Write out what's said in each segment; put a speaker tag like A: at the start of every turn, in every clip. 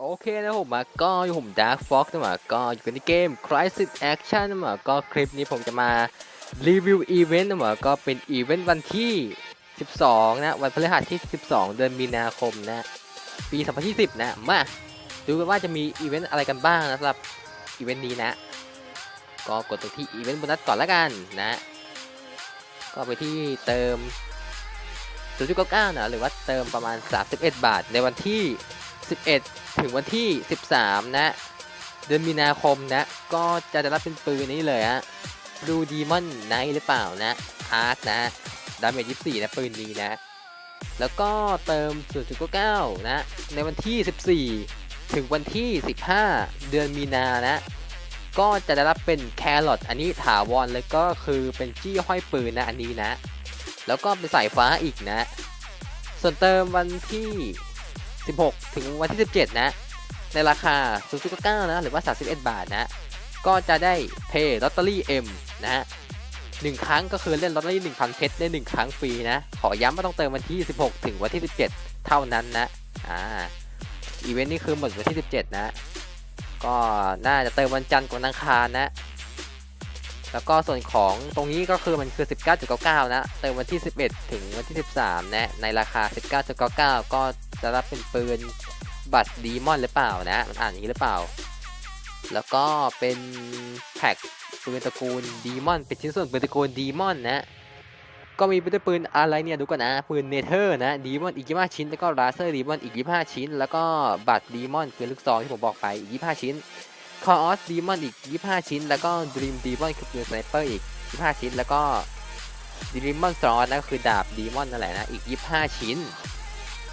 A: โอเคนะผมมาก็อยู่ผม Dark Fox นะมาก็อยู่กันในเกม Crisis Action นะมาก็คลิปนี้ผมจะมารีวิวอีเวนต์นะมาก็เป็นอีเวนต์วันที่ 12 นะ วันพฤหัสที่ 12 เดือนมีนาคมนะ ปี 2020 นะ มาดูกันว่าจะมีอีเวนต์อะไรกันบ้างนะสำหรับอีเวนต์นี้นะ ก็กดตรงที่อีเวนต์บนัสก่อนละกันนะ ก็ไปที่เติม0.99นะหรือว่าเติมประมาณ 31 บาทในวันที่ 11 ถึงวันที่ 13 นะ เดือนมีนาคมนะ ก็จะได้รับเป็นปืนนี้เลยฮะดูดีมอนไนท์หรือเปล่านะ อาร์คนะดาเมจ24 นะ ปืนนี้นะ แล้วก็เติม 0.9 นะ ในวันที่ 14 ถึงวันที่ 15 เดือนมีนานะ ก็จะได้รับเป็นแครอทอันนี้ถาวรเลยก็คือเป็นจี้ห้อยปืนนะอันนี้นะ แล้วก็เป็นสายฟ้าอีกนะ ส่วนเติมวันที่ 16 ถึงวันที่ 17 นะ ในราคา 0.9 นะ หรือว่า 31 บาทนะ ก็จะได้เพย์ลอตเตอรี่ M นะฮะหนึ่งครั้งก็คือเล่นลอตเตอรี่ 1,000 เพชรได้ 1 ครั้งฟรีนะ ขอย้ำว่าต้องเติมวันที่ 16 ถึงวันที่ 17 เท่านั้นนะ อ่า อีเวนต์นี้คือหมดวันที่ 17 นะ ก็น่าจะเติมวันจันทร์กับวันอังคารนะ แล้วก็ส่วนของตรงนี้ก็คือมันคือ 19.99 นะ เติมวันที่ 11 ถึงวันที่ 13 นะ ในราคา 19.99 ก็ จะรับเป็นปืนบัตรดีมอนหรือเปล่านะ มันอ่านอย่างนี้หรือเปล่า แล้วก็เป็นแพ็กปืนตระกูลดีมอน เป็นชิ้นส่วนปืนตระกูลดีมอนนะ ก็มีป็นปืนอะไรเนี่ยดูก่อนนะ ปืนเนเธอร์นะดีมอนอีก25ชิ้น แล้วก็ราเซอร์ดีมอนอีก25ชิ้น แล้วก็บัตรดีมอนปืนลูกซองที่ผมบอกไปอีก25ชิ้นคออสดีมอนอีก25ชิ้น แล้วก็ดรีมดีมอนคือปืนสไนเปอร์อีก25ชิ้น แล้วก็ดีมอนซอสนะก็คือดาบดีมอนนั่นแหละนะอีก25ชิ้น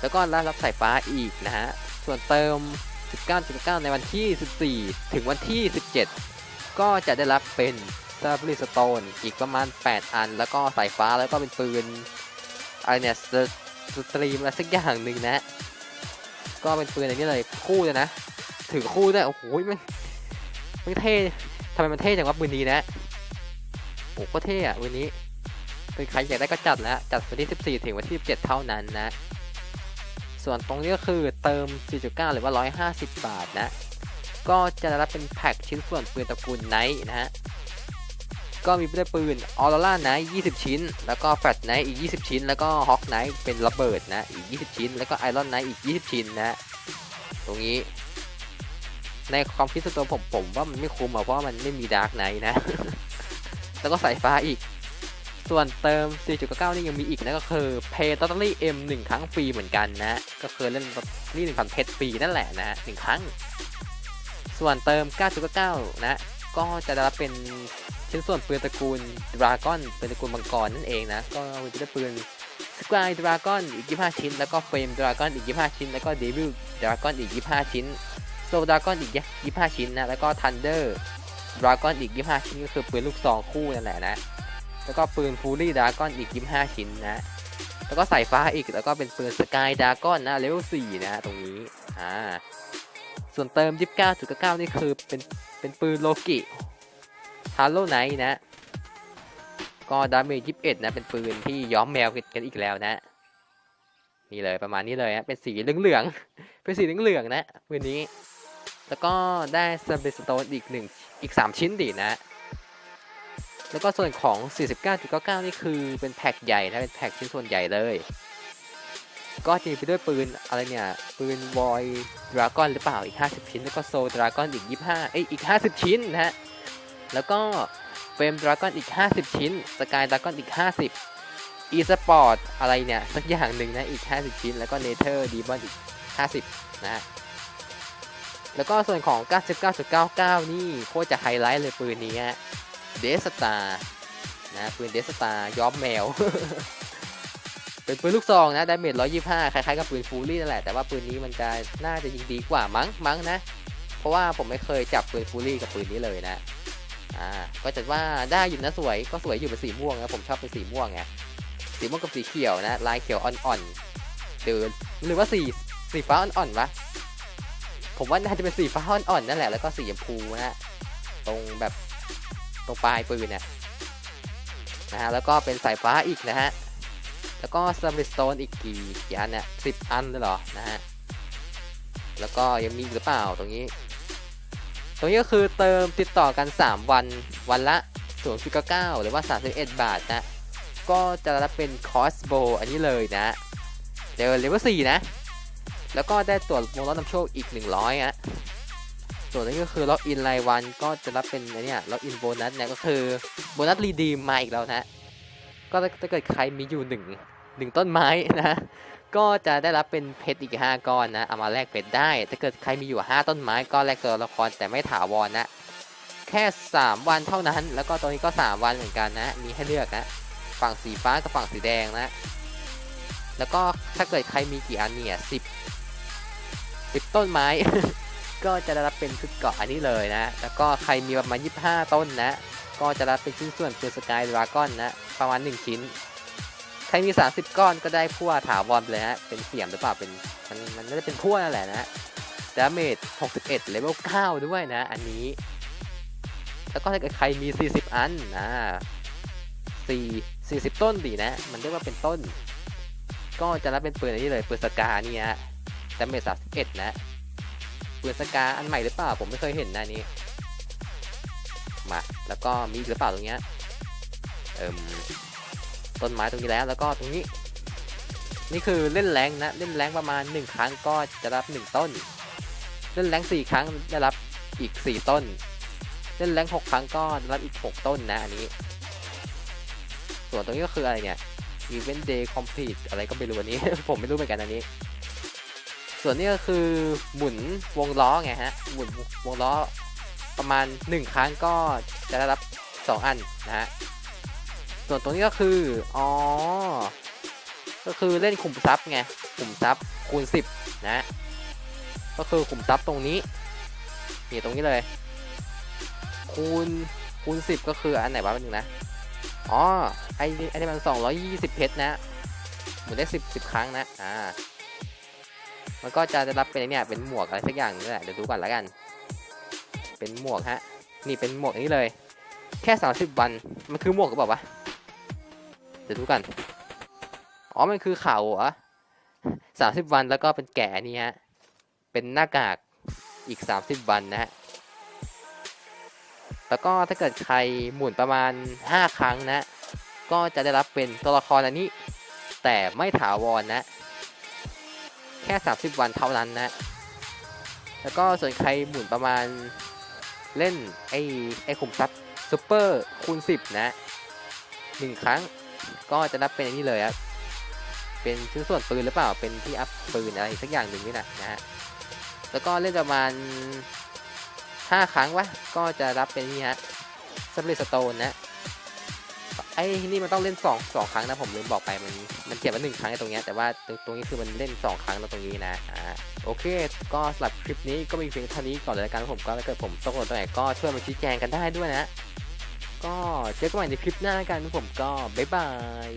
A: แล้วก็รับรับสายฟ้าอีกนะฮะ ส่วนเติม 19.9ในวันที่ 14 ถึงวันที่ 17 ก็จะได้รับเป็นซาบริสโตนอีกประมาณ 8 อัน แล้วก็สายฟ้าแล้วก็เป็นปืนอะไรเนี่ยสตรีมอะไรสักอย่างหนึ่งนะ ก็เป็นปืนอะไรนี่เลยคู่เลยนะ ถือคู่ด้วยโอ้โหมันมันเท่ทำไมมันเท่จังวะปืนนี้นะโอ้โหก็เท่อะปืนนี้เป็นใครอยากได้ก็จัดแล้วจัดวันที่ 14 ถึงวันที่ 17 เท่านั้นนะ ส่วนตรงนี้ก็คือเติม 4.9 หรือว่า 150 บาทนะ ก็จะได้รับเป็นแพ็กชิ้นส่วนปืนตระกูลไนท์นะฮะ ก็มีด้วยปืนออโรล่าไนท์20 ชิ้น แล้วก็แฟลชไนท์อีก 20 ชิ้น แล้วก็ฮอคไนท์เป็นระเบิดนะ อีก 20 ชิ้น แล้วก็ไอรอนไนท์อีก 20 ชิ้นนะ ตรงนี้ ในความคิดส่วนตัวผมผมว่ามันไม่คุ้มอะเพราะมันไม่มีดาร์กไนท์นะ แล้วก็สายฟ้าอีก ส่วนเติม4.99นี่ยังมีอีกนะก็คือเพย์ตอตลี่ M 1 ครั้งฟรีเหมือนกันนะ ก็คือเล่นนี่1,000เพชรฟรีนั่นแหละนะ 1 ครั้ง ส่วนเติม9.99 นะ ก็จะได้รับเป็นชิ้นส่วนปืนตระกูลดราก้อนป็นตระกูลมังกรนั่นเองนะ ก็จะได้ปืนสกายดราก้อนอีก 25 ชิ้น แล้วก็เฟรมดราก้อนอีก 25 ชิ้น แล้วก็เดวิลดราก้อนอีก 25 ชิ้นโซดราก้อนอีก 25 ชิ้นนะ แล้วก็ทันเดอร์ดราก้อนอีก 25 ชิ้นก็คือปืนลูกซองคู่นั่นแหละนะ แล้วก็ปืนฟูลี่ดาก้อนอีก 25 ชิ้นนะ แล้วก็สายฟ้าอีก แล้วก็เป็นปืนสกายดาก้อนนะเลเวล4นะตรงนี้ อ่า ส่วนเติม 29.99 นี่คือเป็นเป็นปืนโลกิฮาร์โลไนท์นะ ก็ดาเมจ21 นะ เป็นปืนที่ย้อมแมวกันอีกแล้วนะ นี่เลยประมาณนี้เลยฮะเป็นสีเหลืองๆ เป็นสีเหลืองๆนะปืนนี้ แล้วก็ได้สเปซสโตนอีกหนึ่งอีก 3 ชิ้นดีนะ แล้วก็ส่วนของ 49.99 นี่คือเป็นแพ็คใหญ่นะเป็นแพ็คชิ้นส่วนใหญ่เลย ก็จะมีไปด้วยปืนอะไรเนี่ย ปืนวอยดราก้อนหรือเปล่าอีก 50 ชิ้น แล้วก็โซดราก้อนอีก 25 เอ้ยอีก 50 ชิ้นนะฮะ แล้วก็เฟรมดราก้อนอีก 50 ชิ้น สกายดราก้อนอีก 50อีสปอร์ตอะไรเนี่ย สักอย่างหนึ่งนะอีก 50 ชิ้น แล้วก็เนเธอร์ดีบอนอีก 50 นะฮะแล้วก็ส่วนของ 99.99 นี่โคตรจะไฮไลท์เลยปืนนี้ฮะ เดสตานะปืนเดสตาย้อมแมว เป็นปืนลูกซองนะดาเมจ125 คล้ายๆกับปืนฟูลี่นั่นแหละ แต่ว่าปืนนี้มันจะน่าจะยิงดีกว่ามั้งมั้งนะ เพราะว่าผมไม่เคยจับปืนฟูลี่กับปืนนี้เลยนะอ่าก็จะว่าได้อยู่นะสวยก็สวยอยู่เป็นสีม่วงนะผมชอบเป็นสีม่วงไงสีม่วงกับสีเขียวนะลายเขียวอ่อนๆเดินหรือว่าสีสีฟ้าอ่อนๆวะผมว่าน่าจะเป็นสีฟ้าอ่อนๆนั่นแหละแล้วก็สีชมพูนะตรงแบบ ตรงปลายปืนเนี่ยนะฮะแล้วก็เป็นสายฟ้าอีกนะฮะแล้วก็สมิธสโตนอีกกี่กี่อันเนี่ยสิบอันเลยเหรอนะฮะแล้วก็ยังมีหรือเปล่าตรงนี้ ตรงนี้ก็คือเติมติดต่อกัน 3 วันวันละ0.99หรือว่า 31 บาทนะ ก็จะรับเป็นคอสโบอันนี้เลยนะเจอเลเวล4นะ แล้วก็ได้ตัววงล้อนำโชคอีก 100ฮะ ส่วนนี้ก็คือล็อกอินรายวันก็จะรับเป็นเนี้ยล็อกอินโบนัสเนี่ยก็คือโบนัสรีดีมมาอีกแล้วนะก็ถ้าเกิดใครมีอยู่หนึ่งหนึ่งต้นไม้นะก็จะได้รับเป็นเพชรอีก 5 ก้อนนะเอามาแลกเพชรได้ ถ้าเกิดใครมีอยู่ 5 ต้นไม้ก็แลกตัวละครแต่ไม่ถาวรนะแค่ 3 วันเท่านั้น แล้วก็ตรงนี้ก็ 3 วันเหมือนกันนะมีให้เลือกนะฝั่งสีฟ้ากับฝั่งสีแดงนะ แล้วก็ถ้าเกิดใครมีกี่อันเนี่ยสิบสิบต้นไม้ ก็จะได้รับเป็นชุดเกาะอันนี้เลยนะ แล้วก็ใครมีประมาณ 25 ต้นนะ ก็จะรับเป็นชิ้นส่วนปืนสกายดราก้อนนะ ประมาณ 1 ชิ้น ใครมี 30 ก้อนก็ได้พั่วถาวรเลยฮะเป็นเสียมหรือเปล่า เป็น มัน มันน่าจะเป็นพั่วนั่นแหละนะดาเมจ61 เลเวล9ด้วยนะ อันนี้ แล้วก็ถ้าเกิดใครมี 40 อันนะ4 40 ต้นดีนะ มันเรียกว่าเป็นต้น ก็จะรับเป็นปืนอันนี้เลยปืนสกาเนี่ฮะดาเมจ31 นะ ปืนสกาอันใหม่หรือเปล่า ผมไม่เคยเห็นนะนี้ มา แล้วก็มีหรือเปล่าตรงเนี้ยเอิมต้นไม้ตรงนี้แล้ว แล้วก็ตรงนี้ นี่คือเล่นแรงนะ เล่นแรงประมาณ 1 ครั้งก็จะรับ 1 ต้น เล่นแรง4ครั้งได้รับอีก 4 ต้น เล่นแรง6ครั้งก็ได้รับอีก 6 ต้นนะอันนี้ ส่วนตรงนี้ก็คืออะไรเนี่ย event day complete อะไรก็ไม่รู้อันนี้ ผมไม่รู้เหมือนกันอันนี้ ส่วนนี้ก็คือหมุนวงล้อไงฮะ หมุนวงล้อประมาณ 1 ครั้งก็จะได้รับ 2 อันนะฮะ ส่วนตรงนี้ก็คือ อ๋อ ก็คือเล่นขุมทรัพย์ไง ขุมทรัพย์คูณ 10 นะ ก็คือขุมทรัพย์ตรงนี้ นี่ตรงนี้เลย คูณคูณ 10 ก็คืออันไหนวะเป็นหนึ่งนะ อ๋อ ไอ้ไอ้นี่มัน 220 เพชรนะ หมุนได้ 10 10 ครั้งนะ อ่า มันก็จะได้รับเป็นเนี่ยเป็นหมวกอะไรสักอย่างนี่แหละเดี๋ยวดูก่อนแล้วกัน เป็นหมวกฮะ นี่เป็นหมวกนี้เลย แค่ 30 วัน มันคือหมวกหรือเปล่าวะเดี๋ยวดูกันอ๋อมันคือเข่าเหรอสามสิบวันแล้วก็เป็นแกะนี่ฮะ เป็นหน้ากากอีกสามสิบวันนะฮะ แล้วก็ถ้าเกิดใครหมุนประมาณห้าครั้งนะ ก็จะได้รับเป็นตัวละครอันนี้ แต่ไม่ถาวรนะ แค่สามสิบวันเท่านั้นนะ แล้วก็ส่วนใครหมุนประมาณเล่นไอ้ไอ้ขุมทรัพย์ซูเปอร์คูณสิบนะหนึ่งครั้งก็จะนับเป็นอันนี้เลยครับ เป็นชิ้นส่วนปืนหรือเปล่า เป็นที่อัพปืนอะไรสักอย่างหนึ่งนี่แหละนะฮะ แล้วก็เล่นประมาณ 5 ครั้งวะ ก็จะรับเป็นนี่ฮะสเปรสโตนนะ ไอ้นี่มันต้องเล่น2 2ครั้งนะผมลืมบอกไปมันมันเขียนว่า1ครั้งในตรงเนี้ยแต่ว่าตรงตรงนี้คือมันเล่น 2 ครั้งตรงนี้นะอ่าโอเค ก็สำหรับคลิปนี้ก็มีเพียงเท่านี้ก่อนเลยละกันผมก็ถ้าเกิดผมตกหล่นตรงไหนก็ช่วยมาชี้แจงกันได้ด้วยนะ ก็เจอกันใหม่ในคลิปหน้ากันผมก็บ๊ายบาย